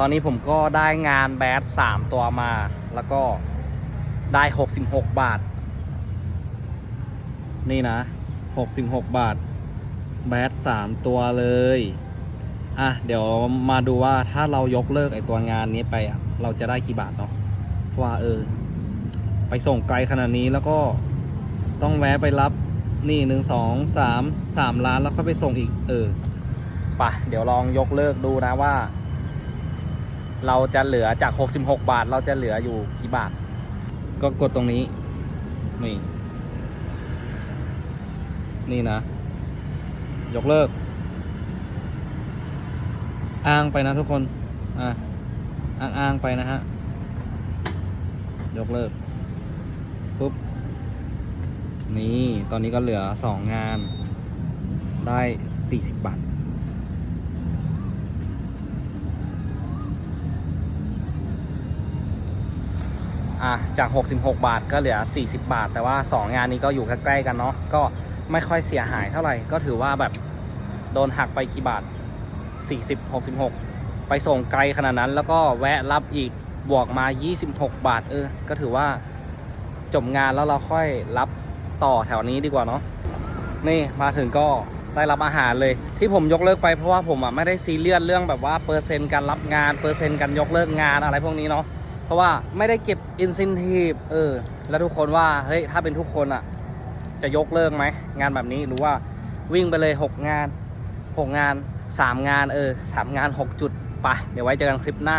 ตอนนี้ผมก็ได้งานแบดสามตัวมา แล้วก็ได้66บาท นี่นะ66บาท แบดสามตัวเลย อะ เดี๋ยวมาดูว่าถ้าเรายกเลิกไอตัวงานนี้ไปอะ เราจะได้กี่บาทเนาะเพราะว่าเออ ไปส่งไกลขนาดนี้แล้วก็ต้องแวะไปรับนี่หนึ่งสองสามสามล้านแล้วค่อยไปส่งอีก เออไปะเดี๋ยวลองยกเลิกดูนะว่า เราจะเหลือจาก 66 บาท เราจะเหลืออยู่กี่บาท ก็กดตรงนี้ นี่ นี่นะ ยกเลิก อ้างไปนะทุกคน อะ อ้างอ้างไปนะฮะ ยกเลิก ปุ๊บ นี่ ตอนนี้ก็เหลือสองงาน ได้ 40 บาท อะจาก 66 บาทก็เหลือ 40 บาท แต่ว่า 2 งานนี้ก็อยู่ใกล้ๆกันเนาะก็ไม่ค่อยเสียหายเท่าไหร่ ก็ถือว่าแบบโดนหักไปกี่บาท 40 66 ไปส่งไกลขนาดนั้น แล้วก็แวะรับอีกบวกมา 26 บาท เออ ก็ถือว่าจบงานแล้วเราค่อยรับต่อแถวนี้ดีกว่าเนาะนี่มาถึงก็ได้รับอาหารเลย ที่ผมยกเลิกไปเพราะว่าผมอะไม่ได้ซีเรียสเรื่องแบบว่าเปอร์เซ็นต์การรับงานเปอร์เซ็นต์การยกเลิกงานอะไรพวกนี้เนาะ เพราะว่าไม่ได้เก็บอินซินทีฟเออ แล้วทุกคนว่าเฮ้ยถ้าเป็นทุกคนอะ จะยกเลิกไหม งานแบบนี้หรือว่าวิ่งไปเลย 6 งาน 6 งาน 3 งานเออ3งาน 6 จุดไปเดี๋ยวไว้เจอกันคลิปหน้า